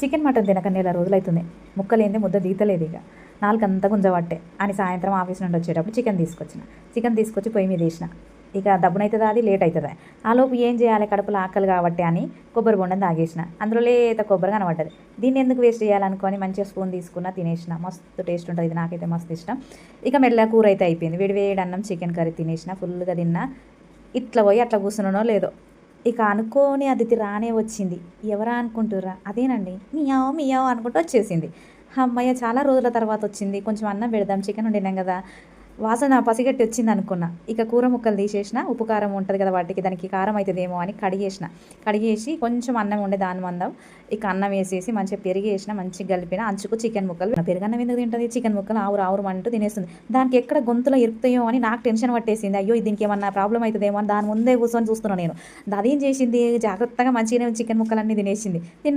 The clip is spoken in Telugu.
చికెన్ మటన్ తినక నెల రోజులైతుంది ముక్కలేంది ముద్ద దీతలేదు ఇక. నాలుగంతా గుంజబట్టే అని సాయంత్రం ఆఫీస్ నుండి వచ్చేటప్పుడు చికెన్ తీసుకొచ్చిన. చికెన్ తీసుకొచ్చి పొయ్యి మీద వేసిన. ఇక దబ్బునవుతుందా అది? లేట్ అవుతుందా ఆలోపు ఏం చేయాలి? కడుపులో ఆకలి కాబట్టి అని కొబ్బరి బొండం తాగేసిన. అందులో లేత కొబ్బరి కనబడ్డది. దీన్ని ఎందుకు వేస్ట్ చేయాలనుకొని మంచిగా స్పూన్ తీసుకున్న తినేసిన. మస్తు టేస్ట్ ఉంటుంది. ఇది నాకైతే మస్తు ఇష్టం. ఇక మెల్లగా కూర అయితే అయిపోయింది. వేడి వేడి అన్నం చికెన్ కర్రీ తినేసిన. ఫుల్గా తిన్నా. ఇట్లా పోయి అట్లా కూర్చున్నానో లేదో. ఇక అనుకోని అతిథి రానే వచ్చింది. ఎవరా అనుకుంటుర్రా? అదేనండి. మియావ్ మియావ్ అనుకుంటూ వచ్చేసింది. అమ్మయ్య చాలా రోజుల తర్వాత వచ్చింది. కొంచెం అన్నం పెడదాం. చికెన్ వండినాం కదా. వాసన పసిగట్టి వచ్చింది అనుకున్నా. ఇక కూర ముక్కలు తీసేసిన ఉప్పు కారం ఉంటుంది కదా వాటికి దానికి కారం అవుతుందేమో అని కడిగేసిన. కడిగేసి కొంచెం అన్నం ఉండే దాని మందం ఇక అన్నం వేసేసి మంచిగా పెరిగి వేసిన మంచిగా కలిపిన అంచుకు చికెన్ ముక్కలు. పెరుగన్నం ఎందుకు తింటుంది? చికెన్ ముక్కలు ఆవురు ఆవురు అంటూ తినేస్తుంది. దానికి ఎక్కడ గొంతులో ఇరుకుతాయో అని నాకు టెన్షన్ పట్టేసింది. అయ్యో దీనికి ఏమన్నా ప్రాబ్లం అవుతుందేమో అని దాని ముందే కూర్చొని చూస్తున్నాను నేను. అదేం చేసింది? జాగ్రత్తగా మంచిగానే చికెన్ ముక్కలన్నీ తినేసింది. తిన్న